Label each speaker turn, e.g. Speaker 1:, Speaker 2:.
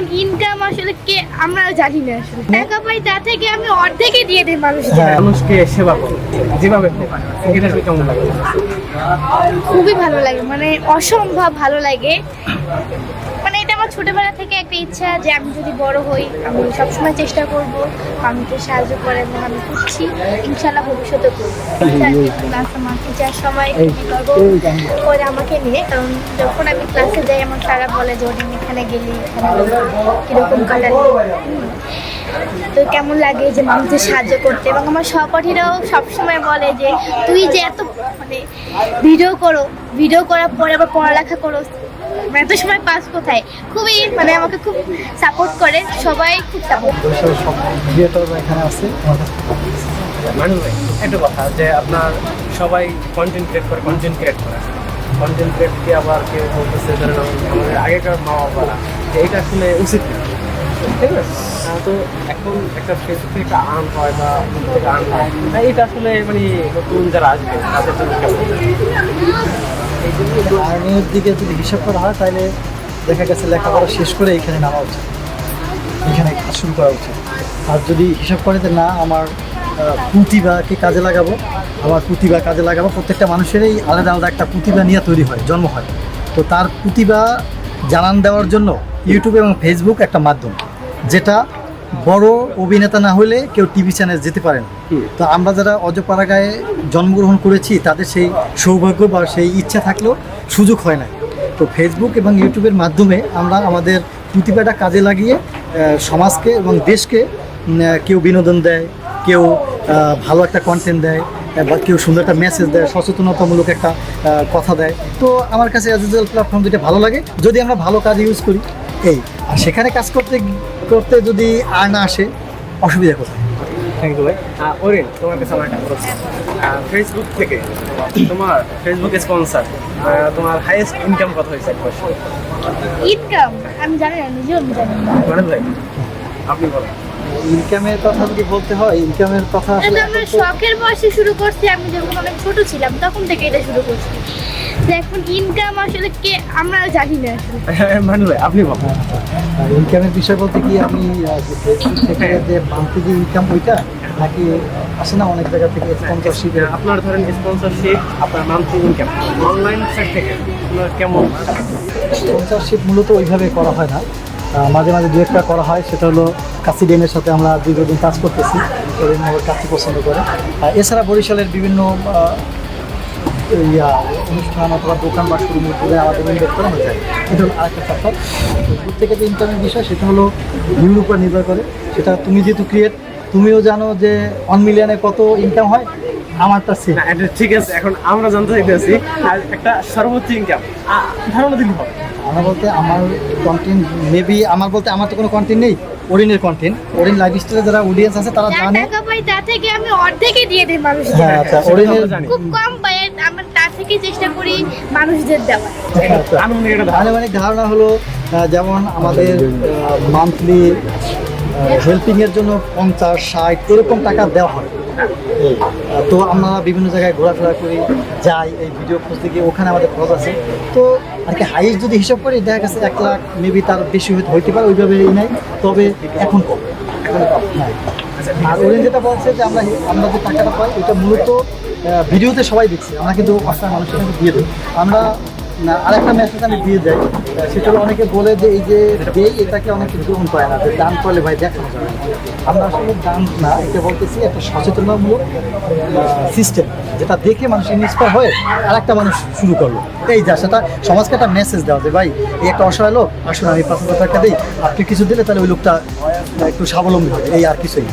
Speaker 1: এখন ইনকাম আসলে কে আমরা জানি না আসলে। টাকা পাই তা থেকে আমি অর্ধেকই দিয়ে দিই মানুষকে।
Speaker 2: মানুষকে সেবা করো যেভাবে এটা কেমন লাগে?
Speaker 1: খুবই ভালো লাগে মানে অসম্ভব ভালো লাগে। ছোটবেলা থেকে একটা ইচ্ছা যে আমি যদি বড় হই আমি সবসময় চেষ্টা করব মানুষকে সাহায্য করে এবং আমি করছি ইনশাল্লাহ ভবিষ্যতে করব। ক্লাস আমার টিচার সবাই খুবই গর্ব করে আমাকে নিয়ে কারণ যখন আমি ক্লাসে যাই আমার তারা বলে যে ওদিন এখানে গেলি কীরকম কাটালি। তো কেমন লাগে যে মানুষদের সাহায্য করতে? এবং আমার সহপাঠীরাও সবসময় বলে যে তুই যে এত মানে ভিডিও করো ভিডিও করার পরে আবার পড়ালেখা করো এত সময় পাস কোথায়? খুবই মানে আমাকে খুব সাপোর্ট করে সবাই খুব সাপোর্ট
Speaker 3: এখানে আছে।
Speaker 2: মানুষ একটা কথা যে আপনার সবাই কন্টেন্ট ক্রিয়েট করে কন্টেন্ট ক্রিয়েট করে। কন্টেন্ট ক্রিয়েট দিয়ে আবার কেউ বলতেছে ধরেন আমাদের আগেকার মা বাবারা যে এটা আসলে উচিত না। ঠিক আছে? তো এখন একটা ফেসবুক থেকে আর্ন হয় বা আর্ন হয় এটা আসলে মানে নতুন যারা আসবে তাদের জন্য
Speaker 3: আর্নিংয়ের দিকে যদি হিসাব করা হয়, তাহলে দেখা গেছে লেখাপড়া শেষ করে এখানে নামা উচিত। এখানে কাজ শুরু করা উচিত। আর যদি হিসাব করে যে না, আমার প্রতিভাকে কাজে লাগাবো, আমার প্রতিভা কাজে লাগাবো, প্রত্যেকটা মানুষেরই আলাদা আলাদা একটা প্রতিভা নিয়ে তৈরি হয়, জন্ম হয়। তো তার প্রতিভা জানান দেওয়ার জন্য ইউটিউব এবং ফেসবুক একটা মাধ্যম, যেটা বড় অভিনেতা না হলে কেউ টিভি চ্যানেল যেতে পারে না। তো আমরা যারা অজপাড়াগায়ে জন্মগ্রহণ করেছি তাদের সেই সৌভাগ্য বা সেই ইচ্ছা থাকলেও সুযোগ হয় না তো ফেসবুক এবং ইউটিউবের মাধ্যমে আমরা আমাদের প্রতিভাটা কাজে লাগিয়ে সমাজকে এবং দেশকে কেউ বিনোদন দেয় কেউ ভালো একটা কন্টেন্ট দেয় বা কেউ সুন্দর একটা মেসেজ দেয় সচেতনতামূলক একটা কথা দেয়। তো আমার কাছে অ্যাজ প্ল্যাটফর্ম যেটা ভালো লাগে। যদি আমরা ভালো কাজ ইউজ করি এই আর সেখানে কাজ করতে করতে যদি আর না আসে অসুবিধা কোথায়?
Speaker 2: থ্যাংক ইউ ভাই। আহ, তোমার কাছে আমার একটা প্রশ্ন। ফেসবুক থেকে তোমার ফেসবুক স্পন্সার তোমার হাইয়েস্ট ইনকাম কত হয়েছে এক বছর
Speaker 1: ইনকাম আমি জানি না নিজেও আমি জানি না।
Speaker 2: মানে ভাই আপনি বলেন।
Speaker 3: ইনকামের কথা যদি বলতে হয় ইনকামের কথা
Speaker 1: এটা
Speaker 3: আসলে
Speaker 1: তো আমরা শখের বয়সে শুরু করছি আমি যখন অনেক ছোট ছিলাম তখন থেকে এটা শুরু করছি। এখন ইনকাম আসলে কে আমরা জানি না আসলে।
Speaker 2: মানে ভাই আপনি বলেন।
Speaker 3: ইনকামের বিষয় বলতে কি আমি থেকে যে মান্থলি যে ইনকাম ওইটা নাকি আসে না অনেক জায়গা থেকে স্পন্সরশিপ
Speaker 2: আপনার ধরেন স্পন্সরশিপ আপনার মান্থলি ইনকাম অনলাইন সাইট থেকে আপনার কেমন?
Speaker 3: স্পন্সরশিপ মূলত ওইভাবে করা হয় না। মাঝে মাঝে দু একটা করা হয়, সেটা হলো কাশি ডেমের সাথে আমরা দীর্ঘদিন কাজ করতেছি ওদের আমার কাছে পছন্দ করে। এছাড়া বরিশালের বিভিন্ন ইয়া, অনুষ্ঠান অথবা দোকান বা শুরু করে আমাদের ইনভেস্ট করা হয়ে যায় এটা হলো আরেকটা ফ্যাক্টর ফেসবুক থেকে যে ইনকামের বিষয়, সেটা হলো ভিউর উপর নির্ভর করে। সেটা তুমি যেহেতু ক্রিয়েট তুমিও জানো যে ওয়ান মিলিয়নে কত ইনকাম হয়? আমারটা সেম
Speaker 2: ঠিক আছে, এখন আমরা জানতে চাইতেছি, আর একটা সর্বোচ্চ ইনকাম ধারণা দিলে হবে।
Speaker 3: আমার বলতে আমার কন্টেন্ট মেবি আমার বলতে আমার তো কোনো কন্টেন্ট নেই ওরিনের কন্টেন্ট ওরিন লাইফ স্টাইলে যারা অডিয়েন্স আছে তারা জানে।
Speaker 1: টাকা পাই তা থেকে আমি অর্ধেকই দিয়ে দিই মানুষকে
Speaker 3: হ্যাঁ আচ্ছা ওরিনের
Speaker 1: খুব কম পাই আমরা তার থেকে চেষ্টা করি মানুষদের দেওয়ার।
Speaker 3: আচ্ছা
Speaker 2: আনুমানিক একটা ধারণা
Speaker 3: ধারণা হলো যেমন আমাদের মান্থলি হেল্পিংয়ের জন্য পঞ্চাশ ষাট এরকম টাকা দেওয়া হয়। তো আমরা বিভিন্ন জায়গায় ঘোরাফেরা করি, যাই, এই ভিডিও খুঁজতে গিয়ে ওখানে আমাদের খরচ আছে। তো আর কি হাইস্ট যদি হিসাব করি, দেখা গেছে এক লাখ মেবি তার বেশি হইতে পারে ওইভাবে এই নাই। তবে এখন কম। হ্যাঁ। আর ওরিন যেটা বলছে যে আমরা আমরা যে টাকাটা পাই এটা মূলত ভিডিওতে সবাই দেখছি। আমরা কিন্তু অসহায় মানুষের দিয়ে দিই। আমরা আরেকটা মেসেজ আমি দিয়ে যাই। সেটা অনেকে বলে যে এই যে দেই, এটাকে অনেকে গ্রহণ করে না, যে দান করলে ভাই দেখানো যাবে আমরা আসলে দান না এটা বলতেছি একটা সচেতনতামূলক সিস্টেম যেটা দেখে মানুষ ইন্সপায়ার হয়ে আর একটা মানুষ শুরু করল। এই যা সেটা, সমাজকে একটা মেসেজ দেওয়া যে, ভাই, এই একটা অসহায় লোক, আসলে আমি পাঁচ হাজার টাকা দিই, আপনি কিছু দিলে তাহলে ওই লোকটা একটু স্বাবলম্বী হবে। এই আর কিছুই।